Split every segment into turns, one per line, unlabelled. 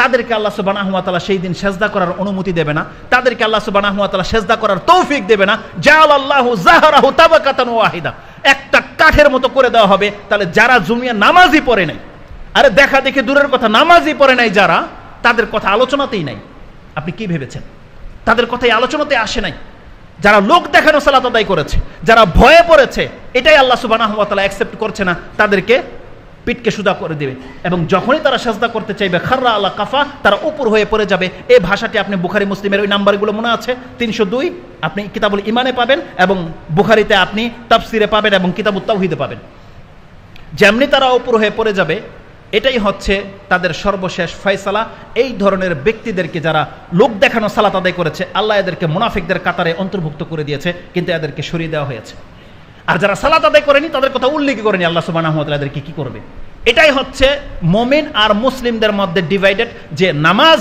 তাদেরকে আল্লাহ সুবাহ সেই দিন সেজদা করার অনুমতি দেবে না। তাদেরকে আল্লাহ সুবাহ সেজদা করার তৌফিক দেবে না। জাল আল্লাহ জাহারাহু তাবাকাতান ওয়াহিদা। একটা কাঠের মতো করে দেওয়া হবে। তাহলে যারা জুমিয়া নামাজই পড়ে নাই, আরে দেখা দেখে দূরের কথা, নামাজই পড়ে নাই যারা, তাদের কথা আলোচনাতেই নাই। আপনি কি ভেবেছেন? তাদের কথাই আলোচনাতে আসে নাই। যারা লোক দেখানো সালাত আদায় করেছে, যারা ভয়ে পড়েছে, এটাই আল্লাহ সুবাহ অ্যাকসেপ্ট করছে না। তাদেরকে পিঠকে সুদা করে দেবে। এবং যখনই তারা সাজদা করতে চাইবে, খাররা আল্লাহ কাফা, তারা উপর হয়ে পড়ে যাবে। এই ভাষাটি আপনি বুখারি, মুসলিমের ওই নাম্বারগুলো মনে আছে? তিনশো দুই। আপনি কিতাবুল ইমানে পাবেন এবং বুখারিতে আপনি তাফসিরে পাবেন এবং কিতাবুল তাওহিদে পাবেন। যেমনি তারা উপর হয়ে পড়ে যাবে, এটাই হচ্ছে তাদের সর্বশেষ ফয়সালা। এই ধরনের ব্যক্তিদেরকে যারা লোক দেখানো সালাত আদায় করেছে, আল্লাহ এদেরকে মুনাফিকদের কাতারে অন্তর্ভুক্ত করে দিয়েছে, কিন্তু এদেরকে সরিয়ে দেওয়া হয়েছে। আর যারা সালাত আদায় করেনি, তাদের কথা উল্লেখ করেনি আল্লাহ সুবাহ এদেরকে কি করবে? এটাই হচ্ছে মমিন আর মুসলিমদের মধ্যে ডিভাইডেড যে নামাজ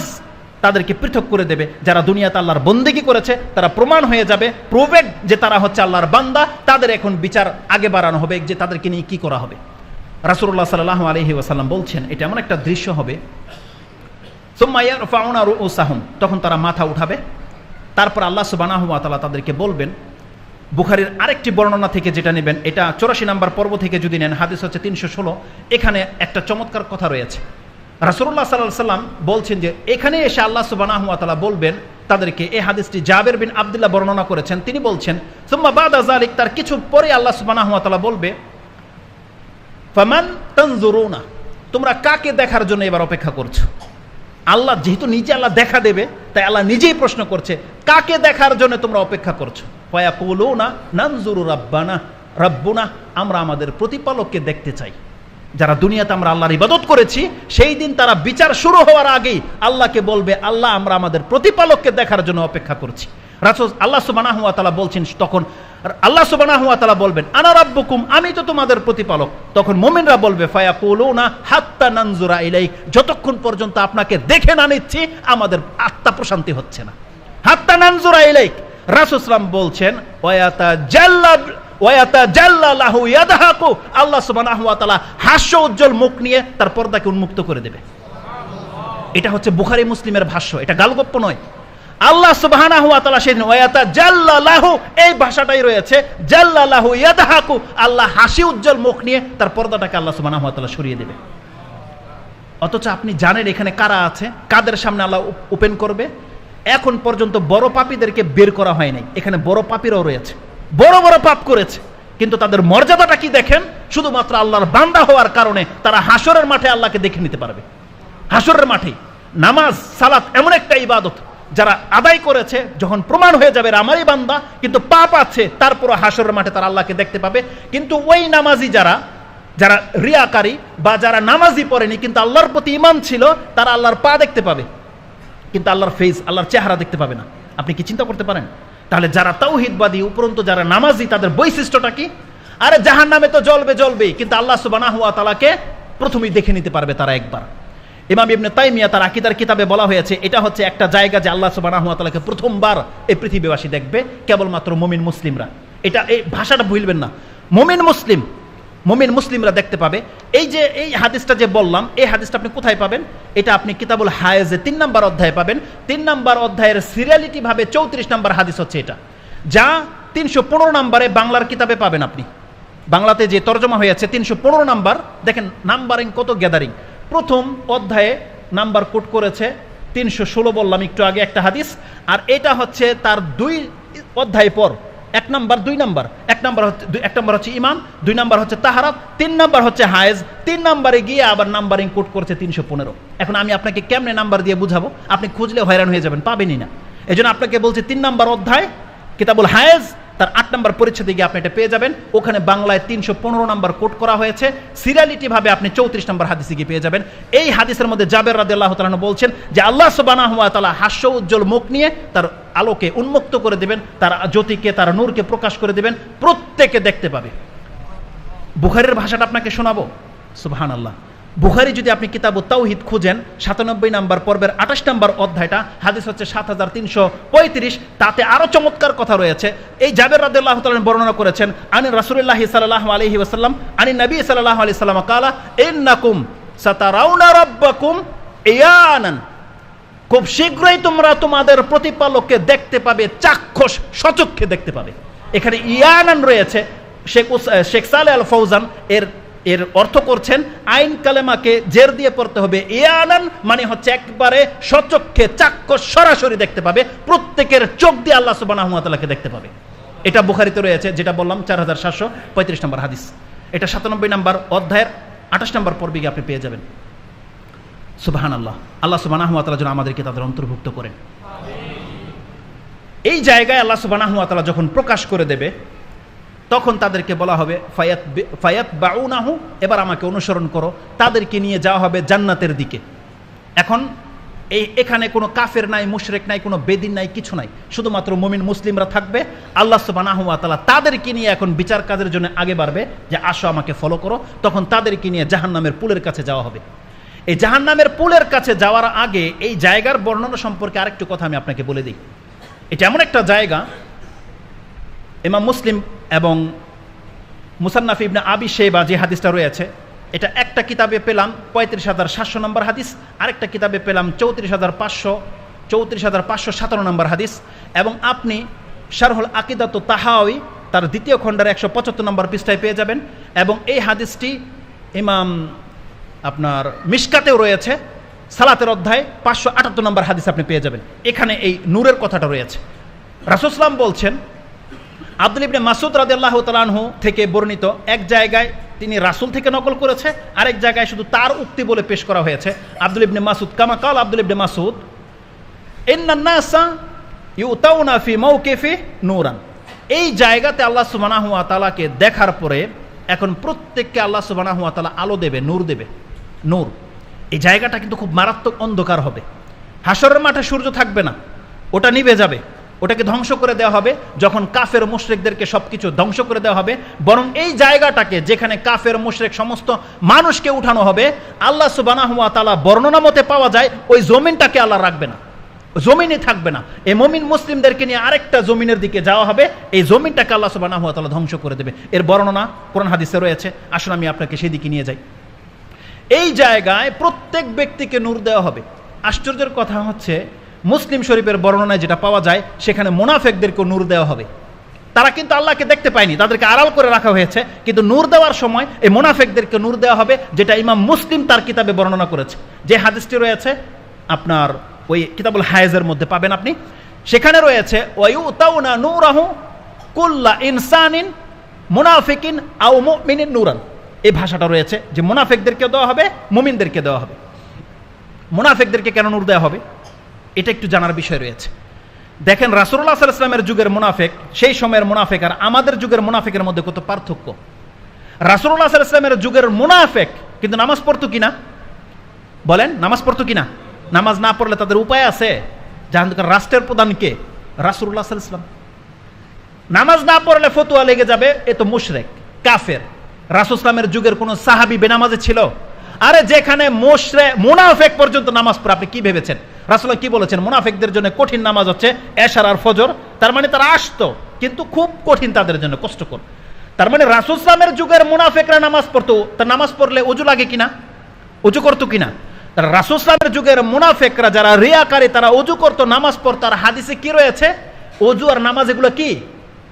তাদেরকে পৃথক করে দেবে। যারা দুনিয়াতে আল্লাহর বন্দেগি করেছে, তারা প্রমাণ হয়ে যাবে প্রুভেড যে তারা হচ্ছে আল্লাহর বান্দা। তাদের এখন বিচার আগে বাড়ানো হবে যে তাদেরকে নিয়ে কি করা হবে। রাসুল্লাহ সাল্লাহ আলহি ওয়াসাল্লাম বলছেন, এটা এমন একটা দৃশ্য হবে। সোম্মাইয়ার ফাউনা ও সাহম তখন তারা মাথা উঠাবে। তারপর আল্লাহ সুবানাহ তালা তাদেরকে বলবেন বুখারির আরেকটি বর্ণনা থেকে যেটা নেবেন, এটা চৌরাশি নাম্বার পর্ব থেকে যদি নেন, হাদিস হচ্ছে তিনশো ষোলো। এখানে একটা চমৎকার কথা রয়েছে। রাসুল্লাহ সাল্লাহ সাল্লাম বলছেন যে, এখানে এসে আল্লাহ সুবানাহ তালা বলবেন, তাদেরকে এই হাদিসটি জাবের বিন আবদুল্লাহ বর্ণনা করেছেন। তিনি বলছেন, সুম্মা বাদ আজালিক তার কিছু পরে আল্লাহ সুবানাহ তালা বলবে, ফামান তনজুরুনা তোমরা কাকে দেখার জন্য এবার অপেক্ষা করছ? আল্লাহ যেহেতু নিজে আল্লাহ দেখা দেবে, তাই আল্লাহ নিজেই প্রশ্ন করছে, কাকে দেখার জন্য তোমরা অপেক্ষা করছ? পয়া কুলো না নানজুরু রাব্বানা, রাব্বুনা, আমরা আমাদের প্রতিপালককে দেখতে চাই। যারা দুনিয়াতে আমরা আল্লাহর ইবাদত করেছি, সেই দিন তারা বিচার শুরু হওয়ার আগেই আল্লাহকে বলবে, আল্লাহ, আমরা আমাদের প্রতিপালককে দেখার জন্য অপেক্ষা করছি। রাসুল আল্লাহ সুবানা হুয়া তালা বলছেন, তখন আল্লাহ সুবানা হুয়া তালা বলবেন, আনা রাব্বুকুম, আমি তো তোমাদের প্রতিপালক। তখন মোমিনরা বলবে ফায়া না হাত্তা নানজুরা ইলাই যতক্ষণ পর্যন্ত আপনাকে দেখে না নিচ্ছি, আমাদের আত্মা প্রশান্তি হচ্ছে না। হাত্তা নানজুরা ইলাইক রাসুসলাম বলছেন আল্লাহ সুবহানাহু হাস্য উজ্জ্বল মুখ নিয়ে তার পর্দাকে উন্মুক্ত করে দেবে। এটা হচ্ছে বুখারী মুসলিমের ভাষ্য, এটা গালগপ্প নয়। আল্লাহ সুবহানাহু ওয়া তাআলা সেদিন ওয়াতা এই ভাষাটাই রয়েছে, জাল্লালাহু ইয়াদহাকু আল্লাহ হাসি উজ্জ্বল মুখ নিয়ে তার পর্দাটাকে আল্লাহ সুবহানাহু ওয়া সরিয়ে দেবে। অথচ আপনি জানেন এখানে কারা আছে? কাদের সামনে আল্লাহ ওপেন করবে? এখন পর্যন্ত বড় পাপীদেরকে বের করা হয় নাই। এখানে বড় পাপীরাও রয়েছে, বড় বড় পাপ করেছে, কিন্তু তাদের মর্যাদাটা কি দেখেন? শুধুমাত্র আল্লাহর বান্দা হওয়ার কারণে তারা হাসরের মাঠে আল্লাহকে দেখে নিতে পারবে। হাসরের মাঠে নামাজ, সালাত এমন একটা ইবাদত যারা আদায় করেছে, যখন প্রমাণ হয়ে যাবে আমারই বান্দা, কিন্তু পাপ আছে, তারপরও হাসরের মাঠে তারা আল্লাহকে দেখতে পাবে। কিন্তু ওই নামাজি যারা যারা রিয়াকারী বা যারা নামাজি পড়েনি, কিন্তু আল্লাহর প্রতি ইমান ছিল, তারা আল্লাহর পা দেখতে পাবে। কিন্তু আল্লাহর ফেস আল্লাহর চেহারা দেখতে পাবে না। আপনি কি চিন্তা করতে পারেন? তাহলে যারা তাওহিদবাদী, উপরন্তু যারা নামাজি, তাদের বৈশিষ্ট্যটা কি? আরে জাহান নামে তো জ্বলবে, জ্বলবেই, কিন্তু আল্লাহ সুবাহ তালাকে প্রথমেই দেখে নিতে পারবে তারা একবার। ইমাম ইবনে তাইমিয়া তার আকিদার কিতাবে বলা হয়েছে, এটা হচ্ছে একটা জায়গা যে আল্লাহ সুবাহ তালাকে প্রথমবার এই পৃথিবীবাসী দেখবে, কেবলমাত্র মমিন মুসলিমরা। এটা এই ভাষাটা ভুলবেন না। মমিন মুসলিম মমিন মুসলিমরা দেখতে পাবে। এই যে, এই হাদিসটা যে বললাম, এই হাদিসটা আপনি কোথায় পাবেন? এটা আপনি কিতাবুল হায়েজে তিন নম্বর অধ্যায়ে পাবেন। তিন নম্বর অধ্যায়ের সিরিয়ালিটি ভাবে চৌত্রিশ নম্বর হাদিস হচ্ছে এটা। যা তিনশো পনেরো নম্বরে বাংলার কিতাবে পাবেন আপনি। বাংলাতে যে তর্জমা হয়েছে তিনশো পনেরো নাম্বার। দেখেন, নাম্বারিং কত গ্যাদারিং প্রথম অধ্যায়ে নাম্বার কোট করেছে, তিনশো ষোলো বললাম একটু আগে একটা হাদিস। আর এটা হচ্ছে তার দুই অধ্যায় পর। এক নাম্বার, দুই নাম্বার। এক নাম্বার হচ্ছে এক নাম্বার হচ্ছে ইমান দুই নাম্বার হচ্ছে তাহারাত, তিন নাম্বার হচ্ছে হায়েজ, তিন নাম্বারে গিয়ে আবার নাম্বারিং কোট করছে তিনশো পনেরো। এখন আমি আপনাকে কেমনে নাম্বার দিয়ে বুঝাবো? আপনি খুঁজলে হয়রান হয়ে যাবেন, পাবেনই না। এই আপনাকে বলছে, তিন নাম্বার অধ্যায়, কিতাবুল হায়েজ তার আট নম্বর পরিচ্ছেদে গিয়ে আপনি এটা পেয়ে যাবেন। ওখানে বাংলায় তিনশো পনেরো নম্বর কোট করা হয়েছে। সিরিয়ালিটি ভাবে আপনি চৌত্রিশ নম্বর হাদিসে গিয়ে পেয়ে যাবেন। এই হাদিসের মধ্যে জাবের রাদে আল্লাহ তালন বলছেন যে, আল্লাহ সুবানা হুয়া তালা হাস্য উজ্জ্বল মুখ নিয়ে তার আলোকে উন্মুক্ত করে দেবেন, তার জ্যোতিকে, তার নূরকে প্রকাশ করে দেবেন, প্রত্যেকে দেখতে পাবে। বুখারের ভাষাটা আপনাকে শোনাবো? সুবহান আল্লাহ বুখারি যদি আপনি কিতাব তাওহিদ খুঁজেন, সাতানব্বই নাম্বার পর্বের আঠাশ নাম্বার অধ্যায়টা, হাদিস হচ্ছে সাত হাজার তিনশো পঁয়ত্রিশ, তাতে আরও চমৎকার কথা রয়েছে। এই জাবের রাদিল্লাহ তালন বর্ণনা করেছেন, আনি রাসুল্লাহ সাল্লাহ আলহি ওসাল্লাম আনি নবী সাল্লাহ আলি সাল্লাম কালা, ইন্নাকুম সাতারাউনা রাব্বাকুম খুব শীঘ্রই তোমরা তোমাদের প্রতিপালককে দেখতে পাবে, চাক্ষুষ সচক্ষে দেখতে পাবে। এখানে ইয়ানান রয়েছে, শেখ শেখ সালে আল ফৌজান এর এর অর্থ করছেন, আইন কালেমাকে জের দিয়ে পড়তে হবে। ইয়ানান মানে হচ্ছে একবারে সচক্ষে চাক্ষ সরাসরি দেখতে পাবে, প্রত্যেকের চোখ দিয়ে আল্লাহ সুবাহ দেখতে পাবে। এটা বুখারিতে রয়েছে, যেটা বললাম চার হাজার সাতশো পঁয়ত্রিশ নম্বর হাদিস। এটা সাতানব্বই নম্বর অধ্যায়ের আঠাশ নম্বর পর্বে গিয়ে আপনি পেয়ে যাবেন। সুবাহান আল্লাহ আল্লাহ সুবাহ যেন আমাদেরকে তাদের অন্তর্ভুক্ত করেন। এই জায়গায় আল্লাহ সুবাহ যখন প্রকাশ করে দেবে তখন তাদেরকে বলা হবে, ফায়াত ফায়াত বাউনাহু এবার আমাকে অনুসরণ করো। তাদেরকে নিয়ে যাওয়া হবে জান্নাতের দিকে। এখন এই এখানে কোনো কাফের নাই, মুশরেক নাই, কোনো বেদিন নাই, কিছু নাই। শুধুমাত্র মুমিন মুসলিমরা থাকবে। আল্লাহ সুবানাহু তাআলা তাদেরকে নিয়ে এখন বিচার কাজের জন্য আগে বাড়বে যে, আসো আমাকে ফলো করো। তখন তাদেরকে নিয়ে জাহান্নামের পুলের কাছে যাওয়া হবে। এই জাহান্নামের পুলের কাছে যাওয়ার আগে এই জায়গার বর্ণনা সম্পর্কে আরেকটু কথা আমি আপনাকে বলে দিই। এটা এমন একটা জায়গা, ইমাম মুসলিম মুসান্নাফ ইবনে আবি শেবা যে হাদিসটা রয়েছে, এটা একটা কিতাবে পেলাম পঁয়ত্রিশ হাজার সাতশো নম্বর হাদিস, আরেকটা কিতাবে পেলাম চৌত্রিশ হাজার পাঁচশো, চৌত্রিশ হাজার পাঁচশো সাতান্ন নম্বর হাদিস, এবং আপনি শারহুল আকিদাত তাহাওই তার দ্বিতীয় খণ্ডের একশো পঁচাত্তর নম্বর পৃষ্ঠায় পেয়ে যাবেন, এবং এই হাদিসটি ইমাম আপনার মিশকাতেও রয়েছে, সালাতের অধ্যায় পাঁচশো আটাত্তর নম্বর হাদিস আপনি পেয়ে যাবেন। এখানে এই নূরের কথাটা রয়েছে। রাসুসলাম বলছেন আব্দুল ইবনে মাসুদ রাদিয়াল্লাহু তাআলাহু থেকে বর্ণিত এক জায়গায় তিনি রাসূল থেকে নকল করেছে, আরেক জায়গায় শুধু তার উক্তি বলে পেশ করা হয়েছে। আব্দুল ইবনে মাসুদ কামা কাল আব্দুল ইবনে মাসুদ ইন্নান নাসা ইউতাউনা ফি মাওকিফি নূরান। এই জায়গাতে আল্লাহ সুবহানাহু ওয়া তাআলাকে দেখার পরে এখন প্রত্যেককে আল্লাহ সুবহানাহু ওয়া তাআলা আলো দেবে, নূর দেবে। নূর। এই জায়গাটা কিন্তু খুব মারাত্মক অন্ধকার হবে। হাসরের মাঠে সূর্য থাকবে না, ওটা নিভে যাবে। ওটাকে ধ্বংস করে দেওয়া হবে যখন কাফের মুশরিকদেরকে সব কিছু ধ্বংস করে দেওয়া হবে। বরং এই জায়গাটাকে যেখানে কাফের মুশরিক সমস্ত মানুষকে উঠানো হবে, আল্লাহ সুবহানাহু ওয়া তাআলা বর্ণনা মতে পাওয়া যায় ওই জমিনটাকে আল্লাহ রাখবে না। জমিনে থাকবে না। এই মমিন মুসলিমদেরকে নিয়ে আরেকটা জমিনের দিকে যাওয়া হবে। এই জমিনটাকে আল্লাহ সুবহানাহু ওয়া তাআলা ধ্বংস করে দেবে। এর বর্ণনা কোরআন হাদিসে রয়েছে। আসলে আমি আপনাকে সেদিকে নিয়ে যাই। এই জায়গায় প্রত্যেক ব্যক্তিকে নূর দেওয়া হবে। আশ্চর্যের কথা হচ্ছে মুসলিম শরীফের বর্ণনায় যেটা পাওয়া যায়, সেখানে মোনাফেকদেরকে নূর দেওয়া হবে। তারা কিন্তু আল্লাহকে দেখতে পায়নি, তাদেরকে আড়াল করে রাখা হয়েছে, কিন্তু নূর দেওয়ার সময় এই মোনাফেকদেরকে নূর দেওয়া হবে, যেটা ইমাম মুসলিম তার কিতাবে বর্ণনা করেছে। যে হাদিসটি রয়েছে, আপনার ওই কিতাবুল হায়েজের মধ্যে পাবেন আপনি। সেখানে রয়েছে ওয়ুতাউনা ইনসানিন মুনাফিকিন আও মুমিনিন নূরান। এই ভাষাটা রয়েছে যে মুনাফেকদেরকে দেওয়া হবে, মুমিনদেরকে দেওয়া হবে। মুনাফেকদেরকে কেন নূর দেওয়া হবে? এটা একটু জানার বিষয় রয়েছে। দেখেন রাসুল্লাহ সাল্লামের যুগের মুনাফেক, সেই সময়ের মুনাফেক আর আমাদের যুগের মুনাফেকের মধ্যে কত পার্থক্য? রাসুল্লাহ সাল্লামের যুগের মুনাফেক, কিন্তু নামাজ পড়তো কিনা? বলেন, নামাজ পড়তো কিনা? নামাজ না পড়লে তাদের উপায় আছে? জাহান রাষ্ট্রের প্রধান কে? রাসুল্লাহ সাল্লাম নামাজ না পড়লে ফতুয়া লেগে যাবে, এ তো মুশরেক, কাফের। রাসুসলামের যুগের কোন সাহাবি বেনামাজে ছিল? আরে যেখানে মোশরে, মুনাফেক পর্যন্ত নামাজ পড়ে, আপনি কি ভেবেছেন? রাসুল্লাহ কি বলেছেন? মুনাফেকদের জন্য কঠিন নামাজ হচ্ছে এশার আর ফজর। তার মানে তারা আসতো, কিন্তু খুব কঠিন তাদের জন্য, কষ্টকর। তার মানে রাসুসলামের যুগের মুনাফেকরা নামাজ পড়তো তা নামাজ পড়লে অজু লাগে কিনা? অজু করতো কিনা? তার রাসুসলামের যুগের মুনাফেকরা যারা রিয়াকারী, তারা অজু করতো, নামাজ পড়তো। আর হাদিসে কি রয়েছে? অজু আর নামাজ এগুলো কি?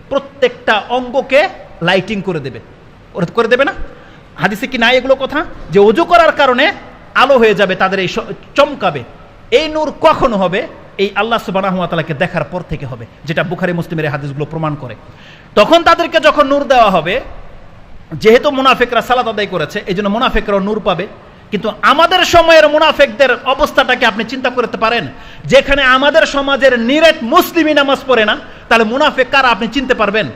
প্রত্যেকটা অঙ্গকে লাইটিং করে দেবে। করে দেবে না? হাদিসে কি নাই এগুলো কথা? যে অজু করার কারণে আলো হয়ে যাবে, তাদের এই চমকাবে। এই নূর কখন হবে? এই আল্লাহ সুবানাহতালাকে দেখার পর থেকে হবে, যেটা বুখারি মুসলিমের হাদিসগুলো প্রমাণ করে। তখন তাদেরকে যখন নূর দেওয়া হবে, যেহেতু মুনাফেকরা সালাত আদায় করেছে এই জন্য মুনাফেকরাও নূর পাবে। কিন্তু আমাদের সময়ের মুনাফেকদের অবস্থাটাকে আপনি চিন্তা করতে পারেন, যেখানে আমাদের সমাজের নিরেট মুসলিমই নামাজ পড়ে না, তাহলে মুনাফেক কারা আপনি চিনতে পারবেন?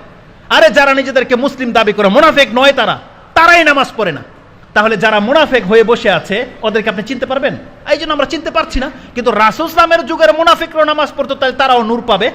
আরে যারা নিজেদেরকে মুসলিম দাবি করে, মুনাফেক নয় তারা, তারাই নামাজ পড়ে না। তাহলে যারা মুনাফেক হয়ে বসে আছে, ওদেরকে আপনি চিনতে পারবেন? এই জন্য আমরা চিনতে পারছি না, কিন্তু রাসুসলামের যুগের মুনাফেকরা নামাজ পড়তো, তাহলে তারাও নূর পাবে।